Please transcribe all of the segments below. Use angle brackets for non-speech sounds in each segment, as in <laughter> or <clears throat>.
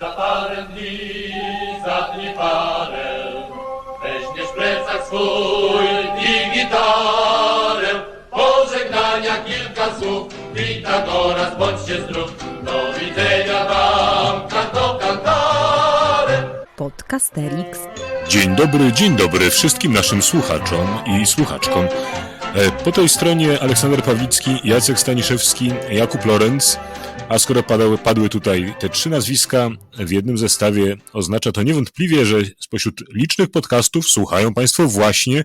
Za parę dni, za dni parę, weźmiesz plecak swój i gitarę. Pożegnania kilka słów, Pitagoras, bądźcie zdrów. Do widzenia wam, kanto cantare. Podcasterix. Dzień dobry, dzień dobry wszystkim naszym słuchaczom i słuchaczkom. E, Po tej stronie Aleksander Pawlicki, Jacek Staniszewski, Jakub Lorenz. A skoro padały, padły tutaj te trzy nazwiska w jednym zestawie, oznacza to niewątpliwie, że spośród licznych podcastów słuchają Państwo właśnie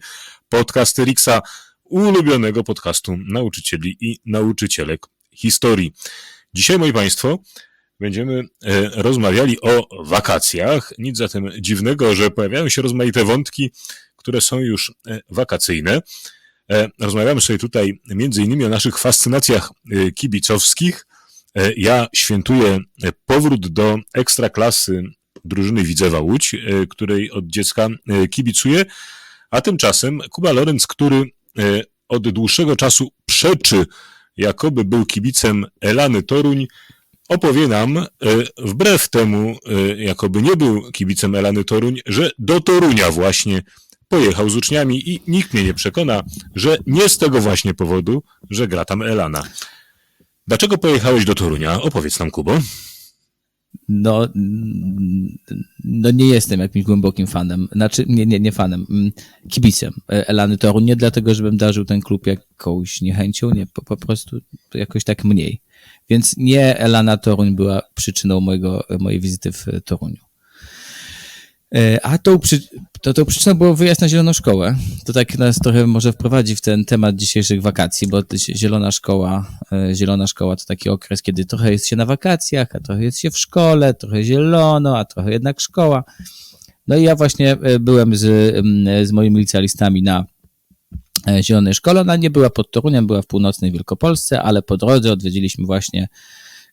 Podcasterixa, ulubionego podcastu nauczycieli i nauczycielek historii. Dzisiaj, moi Państwo, będziemy e, rozmawiali o wakacjach. Nic zatem dziwnego, że pojawiają się rozmaite wątki, które są już e, wakacyjne. E, Rozmawiamy sobie tutaj między innymi o naszych fascynacjach kibicowskich. E, Ja świętuję e, powrót do ekstraklasy drużyny Widzewa Łódź, e, której od dziecka kibicuję, a tymczasem Kuba Lorenz, który od dłuższego czasu przeczy, jakoby był kibicem Elany Toruń, opowie nam, wbrew temu, jakoby nie był kibicem Elany Toruń, że do Torunia właśnie pojechał z uczniami i nikt mnie nie przekona, że nie z tego właśnie powodu, że gra tam Elana. Dlaczego pojechałeś do Torunia? Opowiedz nam, Kubo. No, no nie jestem jakimś głębokim fanem, znaczy nie, nie, nie fanem, mm, kibicem e, Elany Toruń, nie dlatego, żebym darzył ten klub jakąś niechęcią, nie, po, po prostu jakoś tak mniej. Więc nie Elana Toruń była przyczyną mojego, mojej wizyty w Toruniu. E, A tą, przy, to, tą przyczyną było wyjazd na Zieloną Szkołę. To tak nas trochę może wprowadzi w ten temat dzisiejszych wakacji, bo Zielona Szkoła, e, Zielona Szkoła to taki okres, kiedy trochę jest się na wakacjach, a trochę jest się w szkole, trochę zielono, a trochę jednak szkoła. No i ja właśnie e, byłem z, z moimi licealistami na Zielonej Szkole. Ona nie była pod Toruniem, była w północnej Wielkopolsce, ale po drodze odwiedziliśmy właśnie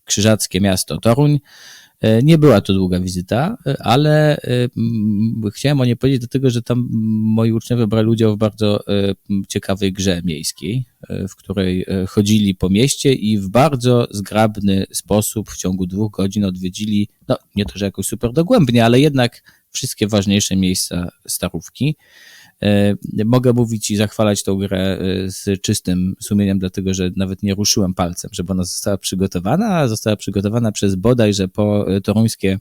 krzyżackie miasto Toruń. E, Nie była to długa wizyta, e, ale e, chciałem o niej powiedzieć, dlatego że tam moi uczniowie brali udział w bardzo ciekawej grze miejskiej, w której chodzili po mieście i w bardzo zgrabny sposób w ciągu dwóch godzin odwiedzili, no nie to, że jakoś super dogłębnie, ale jednak wszystkie ważniejsze miejsca Starówki. E, Mogę mówić i zachwalać tą grę e, z czystym sumieniem, dlatego że nawet nie ruszyłem palcem, żeby ona została przygotowana, a została przygotowana przez bodajże po e, toruńskie,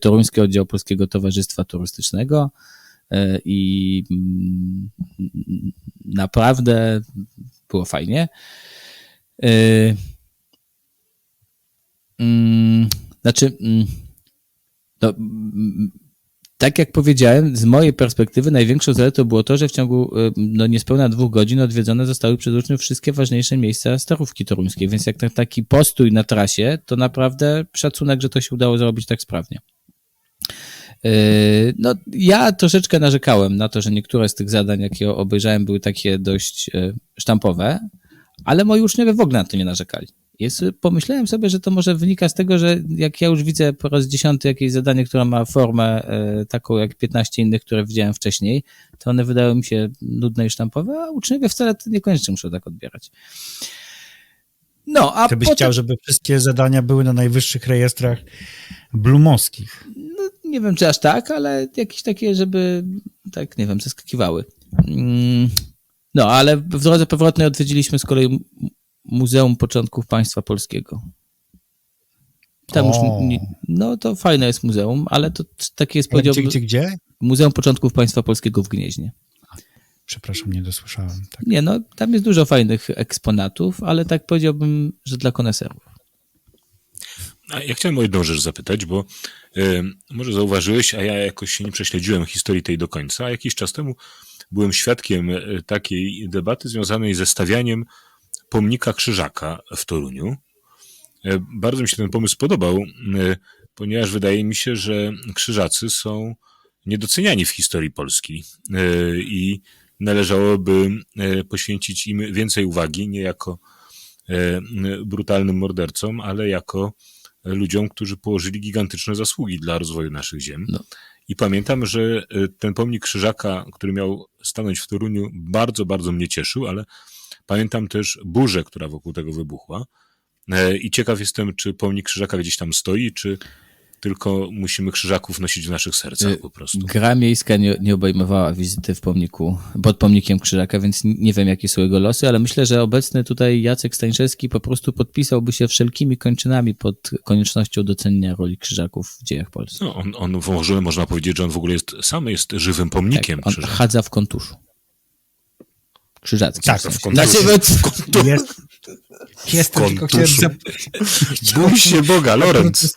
toruński oddział Polskiego Towarzystwa Turystycznego i mm, naprawdę było fajnie. Mm, Znaczy, mm, no, tak jak powiedziałem, z mojej perspektywy największą zaletą było to, że w ciągu y, no, niespełna dwóch godzin odwiedzone zostały przez uczniów wszystkie ważniejsze miejsca Starówki Toruńskiej, więc jak na taki postój na trasie, to naprawdę szacunek, że to się udało zrobić tak sprawnie. Y, No, ja troszeczkę narzekałem na to, że niektóre z tych zadań, jakie obejrzałem, były takie dość y, sztampowe, ale moi uczniowie w ogóle na to nie narzekali. Jest, pomyślałem sobie, że to może wynika z tego, że jak ja już widzę po raz dziesiąty jakieś zadanie, które ma formę e, taką jak 15 innych, które widziałem wcześniej, to one wydały mi się nudne i sztampowe, a uczniowie wcale to niekoniecznie muszą tak odbierać. No, a Ty byś potem, chciał, żeby wszystkie zadania były na najwyższych rejestrach blumowskich. no, nie wiem czy aż tak, ale jakieś takie, żeby tak, nie wiem, zaskakiwały. Mm, No, ale w drodze powrotnej odwiedziliśmy z kolei Muzeum Początków Państwa Polskiego. Tam już, nie, no to fajne jest muzeum, ale to takie jest, Ale Gdzie, powiedziałbym, gdzie, gdzie? Muzeum Początków Państwa Polskiego w Gnieźnie. Przepraszam, nie dosłyszałem. Tak. Nie, no tam jest dużo fajnych eksponatów, ale tak powiedziałbym, że dla koneserów. A ja chciałem o jedną rzecz zapytać, bo e, może zauważyłeś, a ja jakoś się nie prześledziłem historii tej do końca, a jakiś czas temu byłem świadkiem e, takiej debaty związanej ze stawianiem pomnika Krzyżaka w Toruniu. E, bardzo mi się ten pomysł podobał, e, ponieważ wydaje mi się, że Krzyżacy są niedoceniani w historii Polski e, i należałoby poświęcić im więcej uwagi, nie jako brutalnym mordercom, ale jako ludziom, którzy położyli gigantyczne zasługi dla rozwoju naszych ziem. No. I pamiętam, że ten pomnik Krzyżaka, który miał stanąć w Toruniu, bardzo, bardzo mnie cieszył, ale pamiętam też burzę, która wokół tego wybuchła. E, I ciekaw jestem, czy pomnik Krzyżaka gdzieś tam stoi, czy tylko musimy krzyżaków nosić w naszych sercach po prostu. Gra miejska nie, nie obejmowała wizyty w pomniku, pod pomnikiem Krzyżaka, więc nie wiem, jakie są jego losy, ale myślę, że obecny tutaj Jacek Stańszewski po prostu podpisałby się wszelkimi kończynami pod koniecznością docenienia roli Krzyżaków w dziejach Polski. No, on, on może, można powiedzieć, że on w ogóle jest, sam jest żywym pomnikiem Tak, on krzyżaków. chadza w kontuszu. Krzyżackim. Tak, w sensie. w kontuszu. Znaczy, Jest, jestem, tylko chciałem zap, Bój się Boga, Lorenz!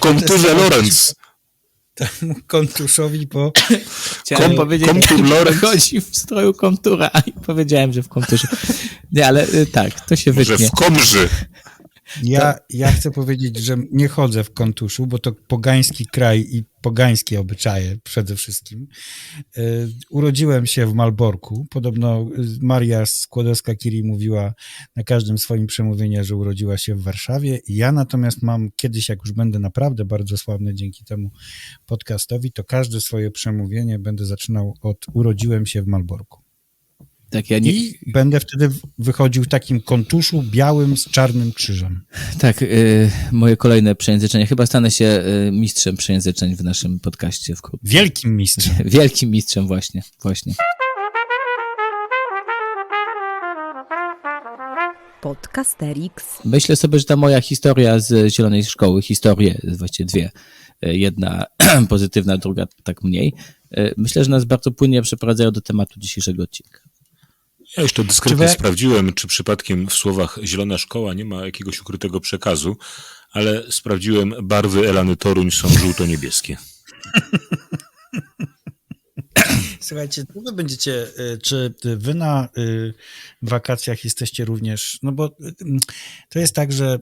Konturze Lorenz! temu kontuszowi, bo Chciałem Kom- powiedzieć, komtur że Lorenz. chodzi w stroju kontura i <laughs> powiedziałem, że w konturze. Nie, ale y, tak, to się Może wytnie. w Komży! Ja, ja chcę powiedzieć, że nie chodzę w kontuszu, bo to pogański kraj i pogańskie obyczaje przede wszystkim. Y, Urodziłem się w Malborku. Podobno Maria Skłodowska-Curie mówiła na każdym swoim przemówieniu, że urodziła się w Warszawie. Ja natomiast mam kiedyś, jak już będę naprawdę bardzo sławny dzięki temu podcastowi, to każde swoje przemówienie będę zaczynał od urodziłem się w Malborku. Tak, ja nie, I będę wtedy wychodził w takim kontuszu białym z czarnym krzyżem. tak y, moje kolejne przejęzyczenie. Chyba stanę się y, mistrzem przejęzyczeń w naszym podcaście wkrótce. Wielkim mistrzem. <laughs> Wielkim mistrzem właśnie, właśnie. Podcasterix. Myślę sobie, że ta moja historia z Zielonej Szkoły, historie, właściwie dwie, y, jedna <clears throat> pozytywna, druga tak mniej, y, myślę, że nas bardzo płynnie przeprowadzają do tematu dzisiejszego odcinka. Ja jeszcze dyskretnie Czy we- sprawdziłem, czy przypadkiem w słowach Zielona Szkoła nie ma jakiegoś ukrytego przekazu, ale sprawdziłem, barwy Elany Toruń są żółto-niebieskie. <laughs> Słuchajcie, co wy będziecie, y, czy wy na y, wakacjach jesteście również, no bo y, to jest tak, że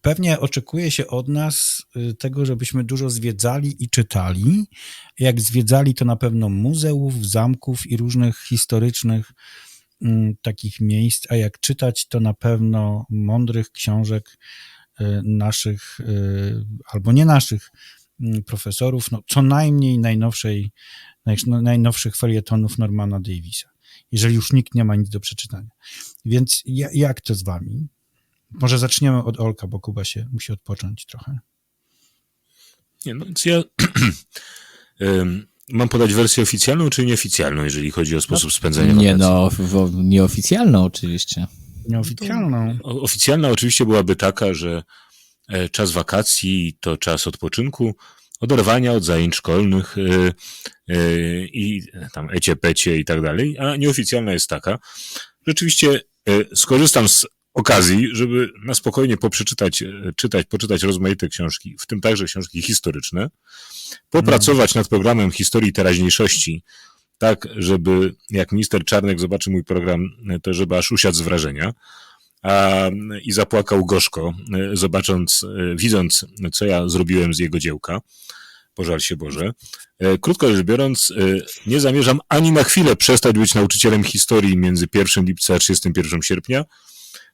pewnie oczekuje się od nas y, tego, żebyśmy dużo zwiedzali i czytali. Jak zwiedzali, to na pewno muzeów, zamków i różnych historycznych mm, takich miejsc, a jak czytać, to na pewno mądrych książek y, naszych, y, albo nie naszych mm, profesorów, no co najmniej najnowszej naj- no, najnowszych felietonów Normana Davisa, jeżeli już nikt nie ma nic do przeczytania. Więc ja, jak to z wami? Może zaczniemy od Olka, bo Kuba się musi odpocząć trochę. Nie, no więc ja <clears throat> mam podać wersję oficjalną czy nieoficjalną, jeżeli chodzi o sposób spędzania Nie wakacji? no, w, w, nieoficjalną oczywiście. Nieoficjalną. Oficjalna oczywiście byłaby taka, że e, czas wakacji to czas odpoczynku, oderwania od zajęć szkolnych e, e, i tam ecie, pecie i tak dalej, a nieoficjalna jest taka. Rzeczywiście e, skorzystam z okazji, żeby na spokojnie poprzeczytać, e, czytać, poczytać rozmaite książki, w tym także książki historyczne, popracować nad programem historii teraźniejszości, tak, żeby jak minister Czarnek zobaczy mój program, e, to żeby aż usiadł z wrażenia a, i zapłakał gorzko, e, zobacząc, widząc, co ja zrobiłem z jego dziełka. Pożal się Boże. Krótko rzecz biorąc, nie zamierzam ani na chwilę przestać być nauczycielem historii między 1 lipca a 31 sierpnia,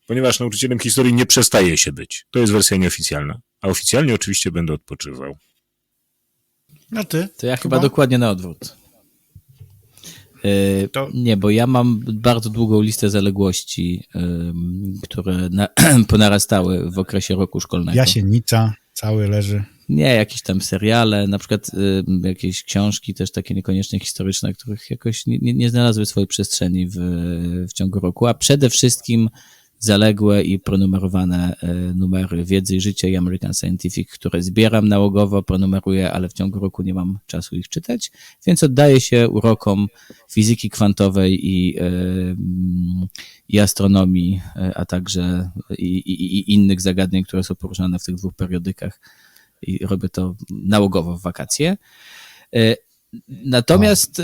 ponieważ nauczycielem historii nie przestaje się być. To jest wersja nieoficjalna. A oficjalnie oczywiście będę odpoczywał. No ty? To ja chyba dokładnie na odwrót. Yy, To- Nie, bo ja mam bardzo długą listę zaległości, które na, <clears throat> ponarastały w okresie roku szkolnego. Jasienica, cały leży. Nie, jakieś tam seriale, na przykład jakieś książki też takie niekoniecznie historyczne, których jakoś nie, nie, nie znalazły swojej przestrzeni w, w ciągu roku, a przede wszystkim zaległe i pronumerowane e, numery Wiedzy i Życia i American Scientific, które zbieram nałogowo, pronumeruję, ale w ciągu roku nie mam czasu ich czytać, więc oddaję się urokom fizyki kwantowej i, e, mm, i astronomii, e, a także i, i, i innych zagadnień, które są poruszane w tych dwóch periodykach i robię to nałogowo w wakacje. Natomiast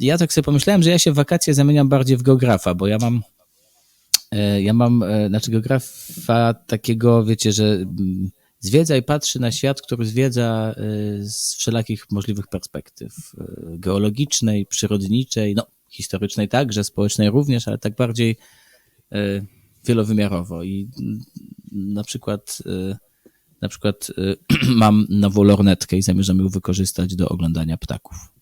ja tak sobie pomyślałem, że ja się w wakacje zamieniam bardziej w geografa, bo ja mam ja mam, e, znaczy geografa takiego, wiecie, że mm, zwiedza i patrzy na świat, który zwiedza e, z wszelakich możliwych perspektyw. e, Geologicznej, przyrodniczej, no historycznej także, społecznej również, ale tak bardziej e, wielowymiarowo. I mm, na przykład e, na przykład <clears throat> mam nową lornetkę i zamierzam ją wykorzystać do oglądania ptaków.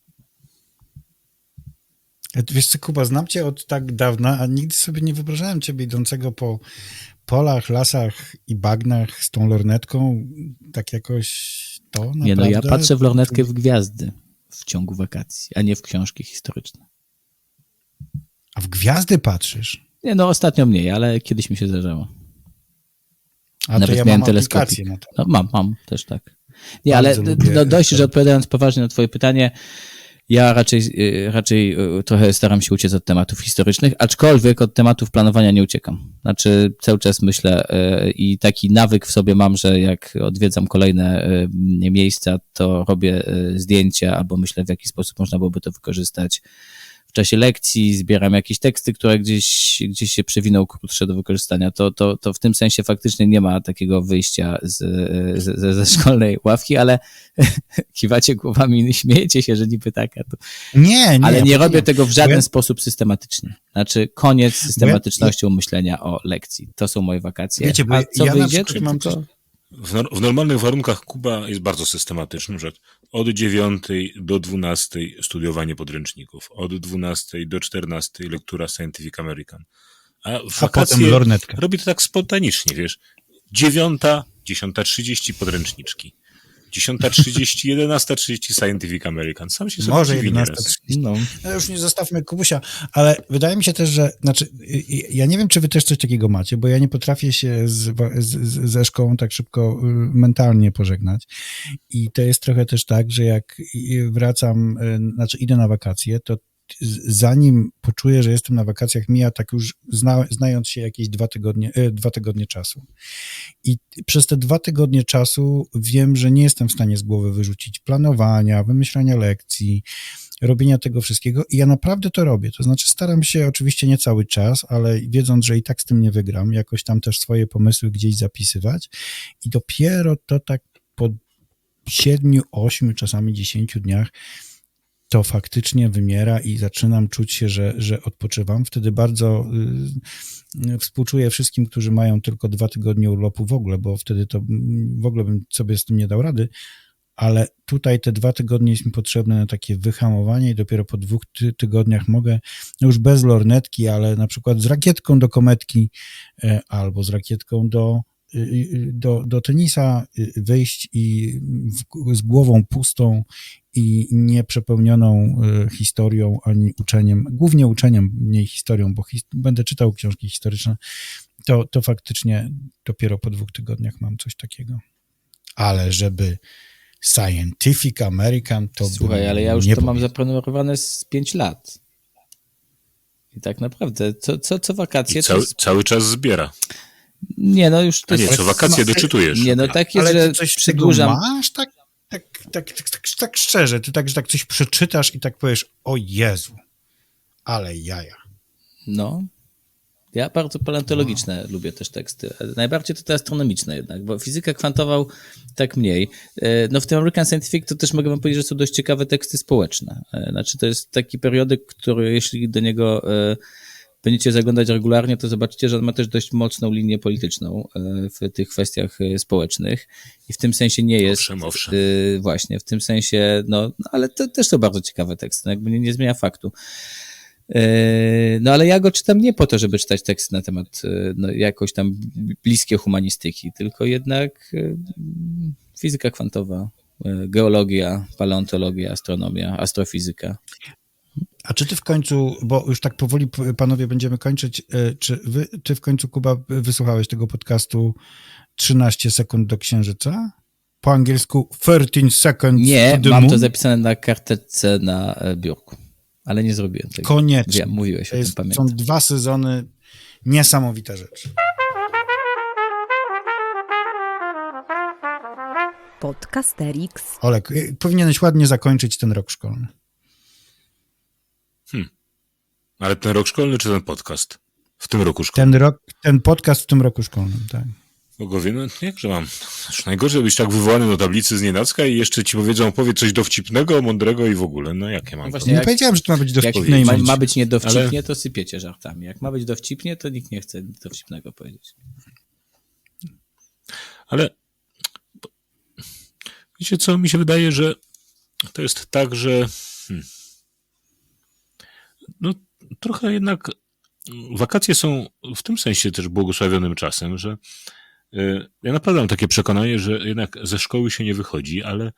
Wiesz co, Kuba, znam cię od tak dawna, a nigdy sobie nie wyobrażałem ciebie idącego po polach, lasach i bagnach z tą lornetką, tak jakoś to naprawdę... Nie no, ja patrzę w lornetkę w gwiazdy w ciągu wakacji, a nie w książki historyczne. A w gwiazdy patrzysz? Nie no, ostatnio mniej, ale kiedyś mi się zdarzało. A Nawet ja miałem teleskopik. na to. No, mam, mam też tak. Nie, Bardzo ale no, dość, że odpowiadając poważnie na twoje pytanie, ja raczej, y, raczej y, trochę staram się uciec od tematów historycznych, aczkolwiek od tematów planowania nie uciekam. Znaczy cały czas myślę y, i taki nawyk w sobie mam, że jak odwiedzam kolejne miejsca, to robię zdjęcia albo myślę w jaki sposób można byłoby to wykorzystać czasie lekcji, zbieram jakieś teksty, które gdzieś, gdzieś się przewiną krótsze do wykorzystania, to, to, to w tym sensie faktycznie nie ma takiego wyjścia z, z, ze, szkolnej ławki, ale <laughs> kiwacie głowami, śmiejecie się, że niby taka. To... Nie, nie. Ale nie ja- robię tego w żaden ja- sposób systematycznie. Znaczy koniec systematycznością myślenia o lekcji. To są moje wakacje. Wiecie, bo A co ja na wyjdzie, przykład to mam tylko... W, nor- w normalnych warunkach Kuba jest bardzo systematyczny, że od 9 do 12 studiowanie podręczników, od 12 do 14 lektura Scientific American. A w A potem lornetka. robi to tak spontanicznie, wiesz. 9, 10.30 podręczniczki. 10.30, 11.30 Scientific American. Sam się Może dziwi 11 nieraz. No. No już nie zostawmy Kubusia, ale wydaje mi się też, że, znaczy, y- y- ja nie wiem, czy wy też coś takiego macie, bo ja nie potrafię się z, z, ze szkołą tak szybko y, mentalnie pożegnać. I to jest trochę też tak, że jak wracam, znaczy idę na wakacje, to zanim poczuję, że jestem na wakacjach, mija tak już zna, znając się jakieś dwa tygodnie, y, dwa tygodnie czasu. I przez te dwa tygodnie czasu wiem, że nie jestem w stanie z głowy wyrzucić planowania, wymyślania lekcji, robienia tego wszystkiego i ja naprawdę to robię. To znaczy staram się oczywiście nie cały czas, ale wiedząc, że i tak z tym nie wygram, jakoś tam też swoje pomysły gdzieś zapisywać i dopiero to tak po siedmiu, ośmiu, czasami dziesięciu dniach to faktycznie wymiera i zaczynam czuć się, że, że odpoczywam. Wtedy bardzo y, współczuję wszystkim, którzy mają tylko dwa tygodnie urlopu w ogóle, bo wtedy to w ogóle bym sobie z tym nie dał rady, ale tutaj te dwa tygodnie jest mi potrzebne na takie wyhamowanie i dopiero po dwóch ty tygodniach mogę, no już bez lornetki, ale na przykład z rakietką do kometki e, albo z rakietką do, y, y, do, do tenisa y, wyjść i w, z głową pustą i nieprzepełnioną y, historią ani uczeniem, głównie uczeniem, mniej historią, bo his będę czytał książki historyczne, to, to faktycznie dopiero po dwóch tygodniach mam coś takiego. Ale żeby Scientific American to Słuchaj, ale ja już nie to mam powiedział. zaplanowane z 5 lat. I tak naprawdę, co, co, co wakacje... I to cały, jest- cały czas zbiera. Nie, no już to A nie, jest... co wakacje doczytujesz. Nie, no tak jest, Ale że przedłużam... masz? Tak, tak, tak, tak, tak, szczerze, ty tak, że tak coś przeczytasz i tak powiesz, o Jezu, ale jaja. No. Ja bardzo paleontologiczne lubię też teksty. Najbardziej to te astronomiczne jednak, bo fizyka kwantowa tak mniej. E, No w tym American Scientific to też mogę wam powiedzieć, że są dość ciekawe teksty społeczne. E, Znaczy to jest taki periodyk, który jeśli do niego e, będziecie zaglądać regularnie, to zobaczycie, że on ma też dość mocną linię polityczną e, w tych kwestiach e, społecznych i w tym sensie nie jest Owszem, owszem. e, właśnie, w tym sensie, no, no ale to też są bardzo ciekawe teksty, no, jakby nie, nie zmienia faktu. No ale ja go czytam nie po to, żeby czytać teksty na temat no, jakoś tam bliskie humanistyki, tylko jednak fizyka kwantowa, geologia, paleontologia, astronomia, astrofizyka. A czy ty w końcu, bo już tak powoli panowie będziemy kończyć, y, czy wy, ty w końcu, Kuba, wysłuchałeś tego podcastu 13 sekund do księżyca? Po angielsku 13 seconds Nie, mam moon? to zapisane na karteczce na e, biurku, ale nie zrobiłem tego. Koniecznie. Wiem, mówiłeś o To tym, jest, pamiętam. są dwa sezony, niesamowita rzecz. Podcasterix. Olek, y, powinieneś ładnie zakończyć ten rok szkolny. Ale ten rok szkolny czy ten podcast? W tym roku szkolnym. Ten rok, ten podcast w tym roku szkolnym, tak. Bogowie, no jak, że mam. Już najgorzej być tak wywołany do tablicy z nienacka i jeszcze ci powiedzą, powiedz coś dowcipnego, mądrego i w ogóle. No jakie mam. Właśnie, Nie jak- powiedziałem, że to ma być Jak dowcipne i ma, ma być niedowcipnie, to sypiecie żartami. Jak ma być dowcipnie, to nikt nie chce dowcipnego powiedzieć. Ale wiecie co, mi się wydaje, że to jest tak, że hmm, no, trochę jednak wakacje są w tym sensie też błogosławionym czasem, że y, ja naprawdę mam takie przekonanie, że jednak ze szkoły się nie wychodzi, ale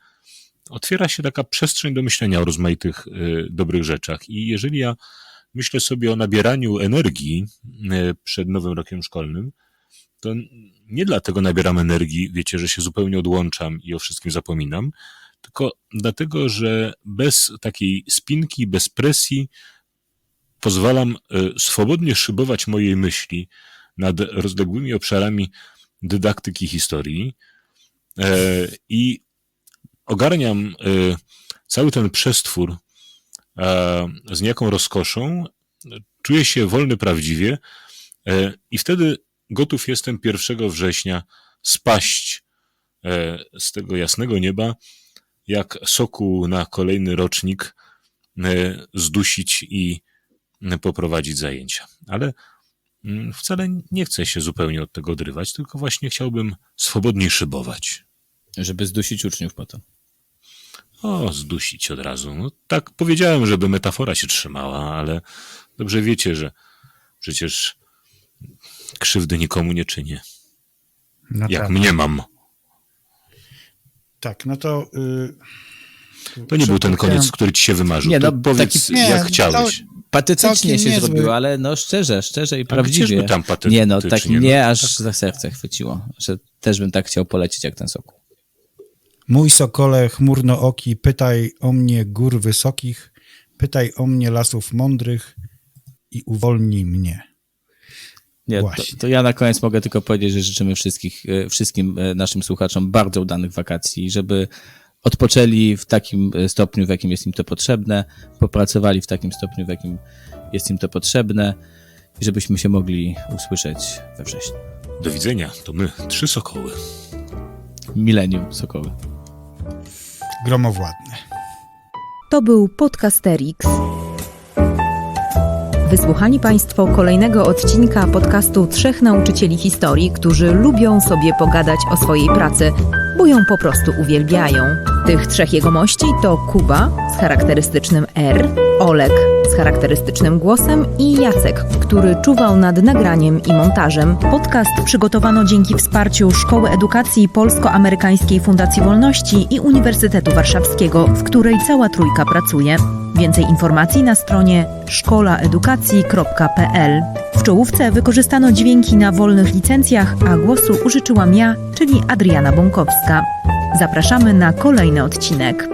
otwiera się taka przestrzeń do myślenia o rozmaitych y, dobrych rzeczach. I jeżeli ja myślę sobie o nabieraniu energii y, przed nowym rokiem szkolnym, to nie dlatego nabieram energii, wiecie, że się zupełnie odłączam i o wszystkim zapominam, tylko dlatego, że bez takiej spinki, bez presji pozwalam y, swobodnie szybować mojej myśli nad rozległymi obszarami dydaktyki historii e, i ogarniam y, cały ten przestwór e, z niejaką rozkoszą, czuję się wolny prawdziwie e, i wtedy gotów jestem 1 września spaść e, z tego jasnego nieba, jak soku na kolejny rocznik, e, zdusić i e, poprowadzić zajęcia. Ale mm, wcale nie chcę się zupełnie od tego odrywać, tylko właśnie chciałbym swobodniej szybować. Żeby zdusić uczniów potem. O, zdusić od razu. No, tak powiedziałem, żeby metafora się trzymała, ale dobrze wiecie, że przecież krzywdy nikomu nie czynię. No Jak tak. mnie mam. Tak, no to... y, To nie był ten koniec, który ci się wymarzył. Nie, no, powiedz, taki- Nie, jak to- chciałeś. Patetycznie się niezły. zrobiło, ale no szczerze, szczerze i gdzieżby prawdziwie. tam patetycznie, Nie, no tak no? mnie aż za serce chwyciło, że też bym tak chciał polecieć jak ten sokół. Mój sokole chmurnooki, pytaj o mnie gór wysokich, pytaj o mnie lasów mądrych i uwolnij mnie. Nie, to, Właśnie. to ja na koniec mogę tylko powiedzieć, że życzymy wszystkich, e, wszystkim e, naszym słuchaczom bardzo udanych wakacji, żeby odpoczęli w takim e, stopniu, w jakim jest im to potrzebne, popracowali w takim stopniu, w jakim jest im to potrzebne i żebyśmy się mogli usłyszeć we wrześniu. Do widzenia. To my, trzy sokoły. Milenium Sokoły. Gromowładne. To był Podcasterix. Wysłuchani Państwo kolejnego odcinka podcastu Trzech Nauczycieli Historii, którzy lubią sobie pogadać o swojej pracy, bo ją po prostu uwielbiają. Tych trzech jegomości to Kuba z charakterystycznym R, Olek z charakterystycznym głosem i Jacek, który czuwał nad nagraniem i montażem. Podcast przygotowano dzięki wsparciu Szkoły Edukacji Polsko-Amerykańskiej Fundacji Wolności i Uniwersytetu Warszawskiego, w której cała trójka pracuje. Więcej informacji na stronie szkolaedukacji.pl. W czołówce wykorzystano dźwięki na wolnych licencjach, a głosu użyczyłam ja, czyli Adriana Bąkowska. Zapraszamy na kolejny odcinek.